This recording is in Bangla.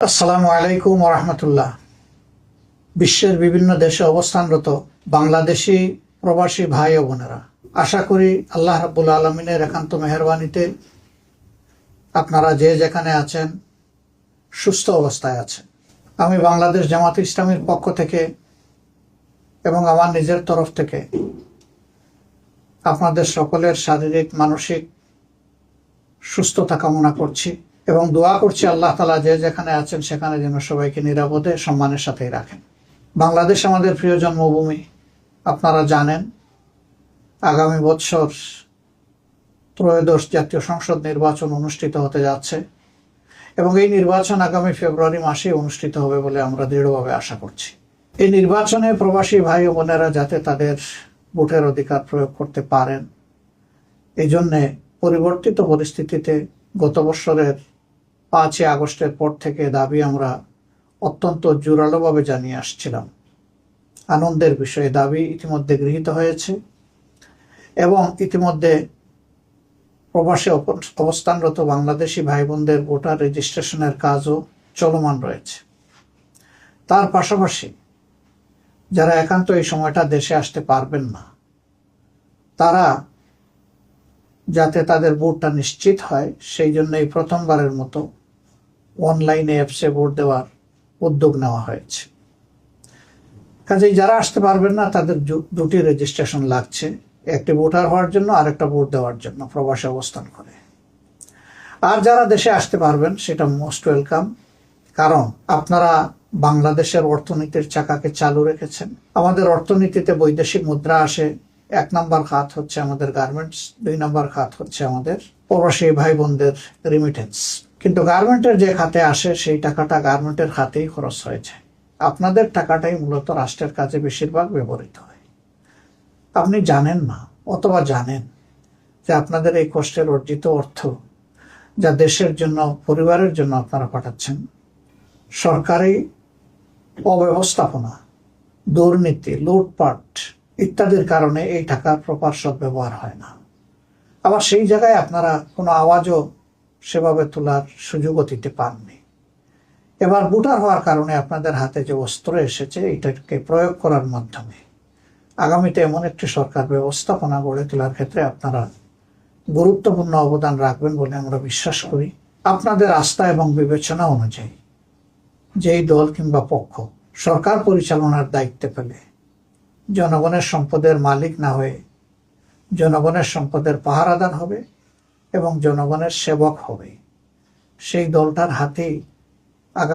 আসসালামু আলাইকুম রহমতুল্লাহ বিশ্বের বিভিন্ন দেশে অবস্থানরত বাংলাদেশি প্রবাসী ভাই ও বোনেরা, আশা করি আল্লাহ রাব্বুল আলমিনের একান্ত মেহরবানিতে আপনারা যে যেখানে আছেন সুস্থ অবস্থায় আছেন। আমি বাংলাদেশ জামাত ইসলামীর পক্ষ থেকে এবং আমার নিজের তরফ থেকে আপনাদের সকলের শারীরিক, মানসিক সুস্থতা কামনা করছি। এবং দোয়া করছি আল্লাহ তালা যে যেখানে আছেন সেখানে যেন সবাইকে নিরাপদে সম্মানের সাথেই রাখেন। বাংলাদেশ আমাদের প্রিয় জন্মভূমি, আপনারা জানেন, আগামী বৎসর ত্রয়োদশ জাতীয় সংসদ নির্বাচন অনুষ্ঠিত হতে যাচ্ছে এবং এই নির্বাচন আগামী ফেব্রুয়ারি মাসে অনুষ্ঠিত হবে বলে আমরা দৃঢ়ভাবে আশা করছি। এই নির্বাচনে প্রবাসী ভাই ও বোনেরা যাতে তাদের ভোটের অধিকার প্রয়োগ করতে পারেন এই জন্যে পরিবর্তিত পরিস্থিতিতে গত বছরের পাঁচই আগস্টের পর থেকে দাবি আমরা অত্যন্ত জোরালোভাবে জানিয়ে আসছিলাম। আনন্দের বিষয়ে দাবি ইতিমধ্যে গৃহীত হয়েছে এবং ইতিমধ্যে প্রবাসে অবস্থানরত বাংলাদেশি ভাই বোনদের ভোটার রেজিস্ট্রেশনের কাজও চলমান রয়েছে। তার পাশাপাশি যারা একান্ত এই সময়টা দেশে আসতে পারবেন না, তারা যাতে তাদের ভোটটা নিশ্চিত হয়, সেই জন্য এই প্রথমবারের মতো অনলাইনে অ্যাপসে ভোট দেওয়ার উদ্যোগ নেওয়া হয়েছে। কাজেই যারা আসতে পারবেন না, তাদের দুটি রেজিস্ট্রেশন লাগছে। একটি ভোটার হওয়ার জন্য আর একটা ভোট দেওয়ার জন্য, প্রবাসে অবস্থান করে। আর যারা দেশে আসতে পারবেন, সেটা মোস্ট ওয়েলকাম কারণ আপনারা বাংলাদেশের অর্থনীতির চাকাকে চালু রেখেছেন। আমাদের অর্থনীতিতে বৈদেশিক মুদ্রা আসে, এক নম্বর খাত হচ্ছে আমাদের গার্মেন্টস দুই নম্বর খাত হচ্ছে আমাদের প্রবাসী ভাই বোনদের রিমিটেন্স কিন্তু গার্মেন্টের যে খাতে আসে, সেই টাকাটা গার্মেন্টের খাতেই খরচ হয়েছে আপনাদের টাকাটাই মূলত রাষ্ট্রের কাজে বেশিরভাগ ব্যবহৃত হয়। আপনি জানেন না, অথবা জানেন যে আপনাদের এই কষ্টের অর্জিত অর্থ যা দেশের জন্য, পরিবারের জন্য আপনারা পাঠাচ্ছেন, সরকারি অব্যবস্থাপনা, দুর্নীতি, লুটপাট ইত্যাদির কারণে এই টাকার প্রপার সদ্ব্যবহার হয় না। আবার সেই জায়গায় আপনারা কোনো আওয়াজও সেভাবে তোলার সুযোগও দিতে পাননি। এবার বুটার হওয়ার কারণে আপনাদের হাতে যে অস্ত্র এসেছে, এটাকে প্রয়োগ করার মাধ্যমে। আগামীতে এমন একটি সরকার ব্যবস্থাপনা গড়ে তোলার ক্ষেত্রে আপনারা গুরুত্বপূর্ণ অবদান রাখবেন বলে আমরা বিশ্বাস করি। আপনাদের আস্থা এবং বিবেচনা অনুযায়ী যেই দল কিংবা পক্ষ সরকার পরিচালনার দায়িত্বে পেলে, জনগণের সম্পদের মালিক না হয়ে জনগণের সম্পদের পাহারাদার হবে এবং জনগণের সেবক হবে। সেই দলটার হাতেই